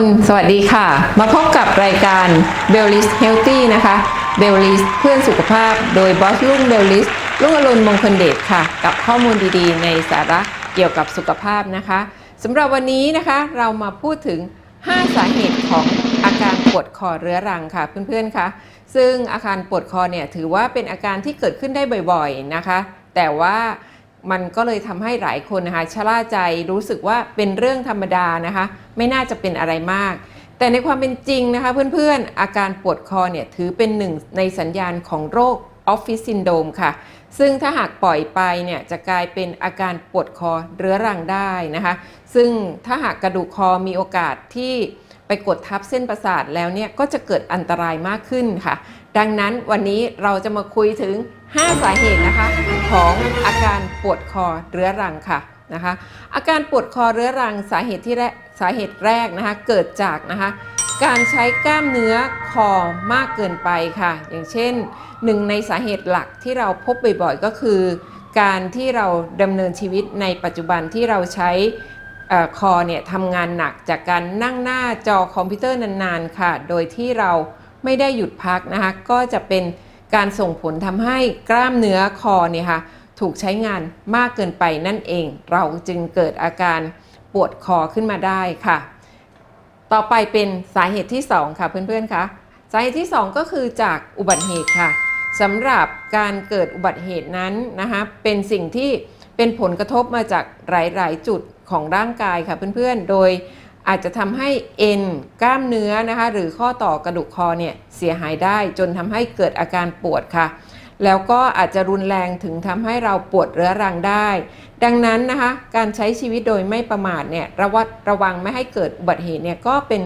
นสวัสดีค่ะ มาพบกับรายการ b e l l i s Healthy นะคะ b e l l i s เพื่อนสุขภาพ โดยบอสลุ่งเบลลิสลุงอรุณมงคลเดชค่ะ กับข้อมูลดีๆ ในสาระเกี่ยวกับสุขภาพนะคะสำหรับวันนี้นะคะเรามาพูดถึง 5 สาเหตุของอาการปวดคอเรื้อรังค่ะเพื่อนๆคะซึ่งอาการปวดคอเนี่ยถือว่าเป็นอาการที่เกิดขึ้นได้บ่อยๆนะคะ แต่ว่า มันก็เลยทำให้หลายคนนะคะชะล่าใจรู้สึกว่าเป็นเรื่องธรรมดานะคะ ไม่น่าจะเป็นอะไรมาก แต่ในความเป็นจริงนะคะเพื่อนๆ อาการปวดคอเนี่ยถือเป็นหนึ่งในสัญญาณของโรคออฟฟิศซินโดมค่ะ ซึ่งถ้าหากปล่อยไปเนี่ยจะกลายเป็นอาการปวดคอเรื้อรังได้นะคะ ซึ่งถ้าหากกระดูกคอมีโอกาสที่ ไปกดทับเส้นประสาทแล้วเนี่ยก็จะเกิดอันตรายมากขึ้นค่ะ ดังนั้นวันนี้เราจะมาคุยถึง 5 สาเหตุนะคะ ของอาการปวดคอเรื้อรังค่ะนะคะอาการปวดคอเรื้อรังสาเหตุที่แรกสาเหตุแรกนะคะเกิดจากนะคะการใช้กล้ามเนื้อคอมากเกินไปค่ะ อย่างเช่นหนึ่งในสาเหตุหลักที่เราพบบ่อยๆก็คือ การที่เราดำเนินชีวิตในปัจจุบันที่เราใช้ คอเนี่ยทำงานหนักจากการนั่งหน้าจอคอมพิวเตอร์นานๆค่ะ โดยที่เราไม่ได้หยุดพักนะคะ ก็จะเป็นการส่งผลทำให้กล้ามเนื้อคอเนี่ยค่ะถูกใช้งานมากเกินไปนั่นเอง เราจึงเกิดอาการปวดคอขึ้นมาได้ค่ะ ต่อไปเป็นสาเหตุที่ 2 ค่ะเพื่อนๆคะสาเหตุที่ 2 ก็คือจากอุบัติเหตุค่ะสำหรับการเกิดอุบัติเหตุนั้นนะคะเป็นสิ่งที่เป็นผลกระทบมาจากหลาย ๆ จุด ของร่างกายค่ะเพื่อนๆ โดยอาจจะทำให้เอ็นกล้ามเนื้อนะคะ หรือข้อต่อกระดูกคอเนี่ยเสียหายได้จนทำให้เกิดอาการปวดค่ะ แล้วก็อาจจะรุนแรงถึงทำให้เราปวดเรื้อรังได้ ดังนั้นนะคะ การใช้ชีวิตโดยไม่ประมาทเนี่ยระวัดระวังไม่ให้เกิดอุบัติเหตุเนี่ยก็เป็น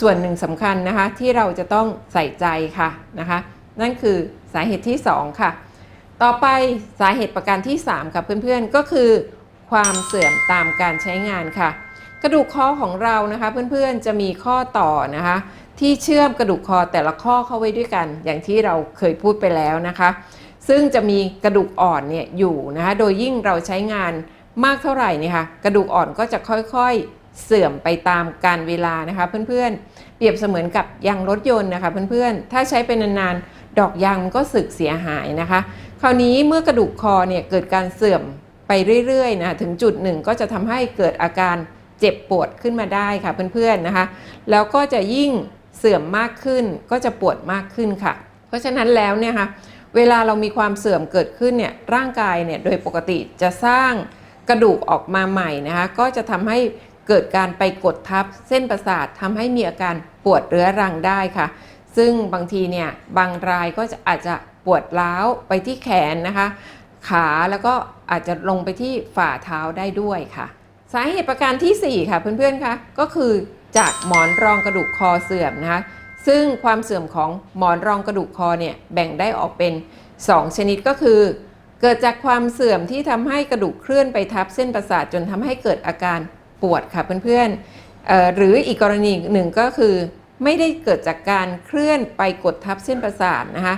ส่วนหนึ่งสำคัญนะคะ ที่เราจะต้องใส่ใจค่ะนะคะ นั่นคือสาเหตุที่ 2 ค่ะ ต่อไปสาเหตุประการที่ 3 ค่ะเพื่อนๆก็คือ ความเสื่อมตามการใช้งานค่ะ กระดูกคอของเรานะคะ เพื่อนๆจะมีข้อต่อนะคะ ที่เชื่อมกระดูกคอแต่ละข้อเข้าไว้ด้วยกัน อย่างที่เราเคยพูดไปแล้วนะคะ ซึ่งจะมีกระดูกอ่อนเนี่ยอยู่นะคะโดยยิ่งเราใช้งานมากเท่าไหร่นี่ค่ะกระดูกอ่อนก็จะค่อยๆเสื่อมไปตามการเวลานะคะเพื่อนๆ เปรียบเสมือนกับยางรถยนต์นะคะเพื่อนๆ ถ้าใช้เป็นนานๆ ดอกยางมันก็สึกเสียหายนะคะ คราวนี้เมื่อกระดูกคอเนี่ยเกิดการเสื่อม ไปเรื่อยๆนะถึงจุดหนึ่งก็จะทำให้เกิดอาการเจ็บปวดขึ้นมาได้ค่ะเพื่อนๆนะคะแล้วก็จะยิ่งเสื่อมมากขึ้นก็จะปวดมากขึ้นค่ะ เพราะฉะนั้นแล้วเนี่ยค่ะเวลาเรามีความเสื่อมเกิดขึ้นเนี่ยร่างกายเนี่ยโดยปกติจะสร้างกระดูกออกมาใหม่นะคะก็จะทำให้เกิดการไปกดทับเส้นประสาททำให้มีอาการปวดเรื้อรังได้ค่ะ ซึ่งบางทีเนี่ยบางรายก็จะอาจจะปวดร้าวไปที่แขนนะคะ ขาแล้วก็อาจจะลงไปที่ฝ่าเท้าได้ด้วยค่ะ สาเหตุประการทีสี่ 4 ค่ะเพื่อนๆคะก็คือจากหมอนรองกระดูกคอเสื่อมนะคะซึ่งความเสื่อมของหมอนรองกระดูกคอเนี่ยแบ่งได้ออกเป็น 2 ชนิดก็คือ เกิดจากความเสื่อมที่ทำให้กระดูกเคลื่อนไปทับเส้นประสาทจนทำให้เกิดอาการปวดค่ะเพื่อนๆเอ่อหรืออีกกรณีหนึ่งก็คือ ไม่ได้เกิดจากการเคลื่อนไปกดทับเส้นประสาทนะคะ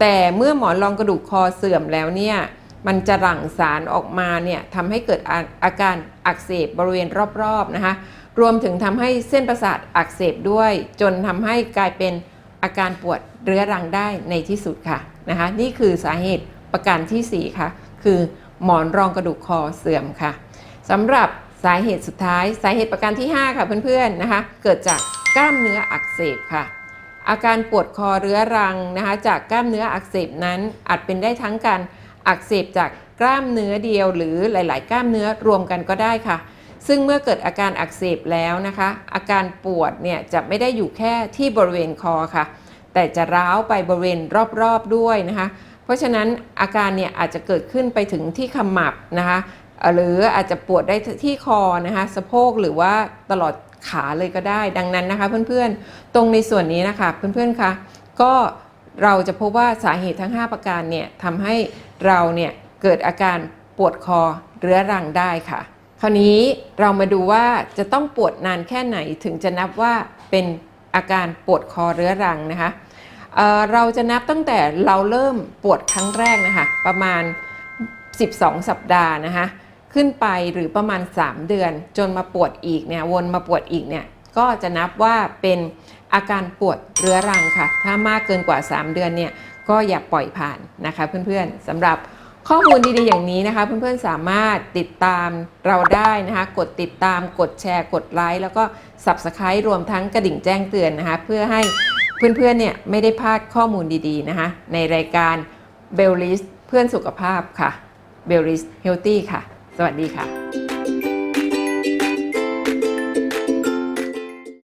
แต่เมื่อหมอนรองกระดูกคอเสื่อมแล้วเนี่ย มันจะหลั่งสารออกมาเนี่ยทำให้เกิดอาการอักเสบบริเวณรอบๆนะคะรวมถึงทำให้เส้นประสาทอักเสบด้วย จนทำให้กลายเป็นอาการปวดเรื้อรังได้ในที่สุดค่ะนะคะนี่คือสาเหตุประการทีสี่ 4 ค่ะ คือหมอนรองกระดูกคอเสื่อมค่ะสำหรับสาเหตุสุดท้ายสาเหตุประการที่ 5 ค่ะเพื่อนๆนะคะ เกิดจากกล้ามเนื้ออักเสบค่ะ อาการปวดคอเรื้อรังนะคะ จากกล้ามเนื้ออักเสบนั้นอาจเป็นได้ทั้งการ อักเสบจากกล้ามเนื้อเดียวหรือหลาย ๆ กล้ามเนื้อรวมกันก็ได้ค่ะ ซึ่งเมื่อเกิดอาการอักเสบแล้วนะคะ อาการปวดเนี่ยจะไม่ได้อยู่แค่ที่บริเวณคอค่ะ แต่จะร้าวไปบริเวณรอบ ๆ ด้วยนะคะ เพราะฉะนั้นอาการเนี่ยอาจจะเกิดขึ้นไปถึงที่ขมับนะคะหรืออาจจะปวดได้ที่คอนะคะสะโพกหรือว่าตลอดขาเลยก็ได้ ดังนั้นนะคะ เพื่อนๆ ตรงในส่วนนี้นะคะเพื่อนๆคะก็ เราจะพบว่าสาเหตุทั้ง 5 ประการเนี่ยทำให้เราเนี่ยเกิดอาการปวดคอเรื้อรังได้ค่ะ คราวนี้เรามาดูว่าจะต้องปวดนานแค่ไหนถึงจะนับว่าเป็นอาการปวดคอเรื้อรังนะคะเเราจะนับตั้งแต่เราเริ่มปวดครั้งแรกนะคะประมาณ 12 สัปดาห์นะคะขึ้นไปหรือประมาณ 3 เดือน จนมาปวดอีกเนี่ยวนมาปวดอีกเนี่ย ก็จะนับว่าเป็นอาการปวดเรื้อรังค่ะ ถ้ามากเกินกว่า 3 เดือนเนี่ยก็อย่าปล่อยผ่านนะคะเพื่อนๆสำหรับข้อมูลดีๆอย่างนี้นะคะ เพื่อนๆสามารถติดตามเราได้นะคะ กดติดตามกดแชร์กดไลค์แล้วก็ Subscribe รวมทั้งกระดิ่งแจ้งเตือนนะคะ เพื่อให้เพื่อนๆเนี่ยไม่ได้พลาดข้อมูลดีๆนะคะ ในรายการ b e l l i s เพื่อนสุขภาพค่ะ b e l l i s Healthy ค่ะ สวัสดีค่ะ